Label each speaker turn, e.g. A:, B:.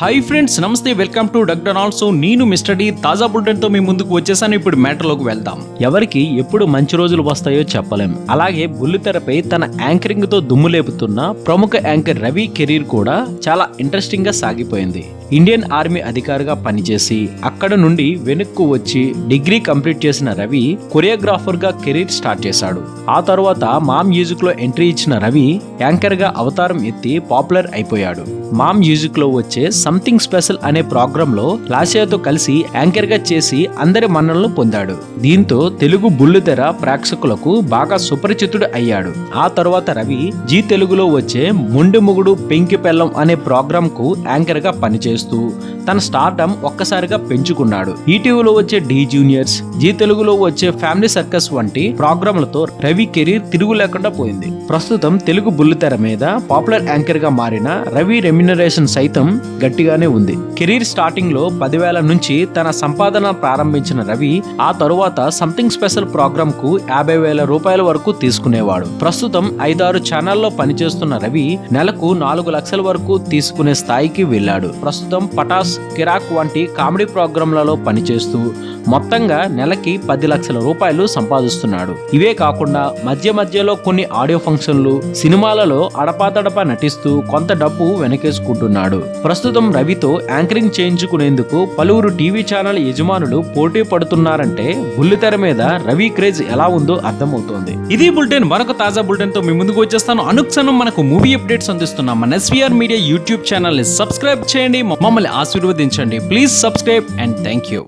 A: Hi friends నమస్తే welcome to డగ్ ఆల్సో నేను మిస్టర్ డి తాజా బులెటిన్తో మీ ముందుకు వచ్చేసాను. ఇప్పుడు మ్యాటర్లోకి వెళ్దాం. ఎవరికి ఎప్పుడు మంచి రోజులు వస్తాయో చెప్పలేం. అలాగే బుల్లితెరపై తన యాంకరింగ్తో దుమ్ము లేపుతున్న ప్రముఖ యాంకర్ రవి కెరీర్ కూడా చాలా ఇంట్రెస్టింగ్గా సాగిపోయింది. ఇండియన్ ఆర్మీ అధికారిగా పనిచేసి అక్కడ నుండి వెనక్కు వచ్చి డిగ్రీ కంప్లీట్ చేసిన రవి కొరియోగ్రాఫర్గా కెరీర్ స్టార్ట్ చేశాడు. ఆ తర్వాత మామ్ మ్యూజిక్లో ఎంట్రీ ఇచ్చిన రవి యాంకర్గా అవతారం ఎత్తి పాపులర్ అయిపోయాడు. మామ్ మ్యూజిక్లో వచ్చే సంథింగ్ స్పెషల్ అనే ప్రోగ్రామ్లో లాసియాతో కలిసి యాంకర్గా చేసి అందరి మన్ననలు పొందాడు. దీంతో తెలుగు బుల్లితెర ప్రేక్షకులకు బాగా సుపరిచితుడు అయ్యాడు. ఆ తర్వాత రవి జీ తెలుగులో వచ్చే ముండి ముగుడు పెంకి పెళ్ళం అనే ప్రోగ్రామ్కు యాంకర్ చేస్తూ తన స్టార్డమ్ ఒక్కసారిగా పెంచుకున్నాడు. ఈటీవీలో వచ్చే డి జూనియర్స్ జీ తెలుగులో వచ్చే ఫ్యామిలీ సర్కస్ వంటి ప్రోగ్రాంలతో రవి కెరీర్ తిరుగు లేకుండా పోయింది. ప్రస్తుతం తెలుగు బుల్లితెర మీద పాపులర్ యాంకర్గా మారిన రవి రెమ్యునరేషన్ సైతం గట్టిగానే ఉంది. కెరీర్ స్టార్టింగ్లో పదివేల నుంచి తన సంపాదన ప్రారంభించిన రవి ఆ తరువాత సంథింగ్ స్పెషల్ ప్రోగ్రామ్కు యాభై వేల రూపాయల వరకు తీసుకునేవాడు. ప్రస్తుతం ఐదారు ఛానల్లో పనిచేస్తున్న రవి నెలకు నాలుగు లక్షల వరకు తీసుకునే స్థాయికి వెళ్ళాడు. ప్రస్తుతం పటాస్ కిరాక్ వంటి కామెడీ ప్రోగ్రాంలలో పనిచేస్తూ మొత్తంగా నెలకి పది లక్షల రూపాయలు సంపాదిస్తున్నాడు. ఇవే కాకుండా మధ్య మధ్యలో కొన్ని ఆడియో ఫంక్షన్లు సినిమాలలో అడపాతడపా నటిస్తూ కొంత డబ్బు వెనకేసుకుంటున్నాడు. ప్రస్తుతం రవితో యాంకరింగ్ చేయించుకునేందుకు పలువురు టీవీ ఛానల్ యజమానులు పోటీ పడుతున్నారంటే బుల్లితెర మీద రవి క్రేజ్ ఎలా ఉందో అర్థమవుతోంది. ఇది బులెటిన్. మరొక తాజా బులెటిన్తో మీ ముందుకు వచ్చేస్తాను. అనుక్షణం మనకు మూవీ అప్డేట్స్ అందిస్తున్నాం మన ఎస్వీఆర్ మీడియా యూట్యూబ్ ఛానల్ని సబ్స్క్రైబ్ చేయండి. మమ్మల్ని ఆశీర్వదించండి. Please subscribe and thank you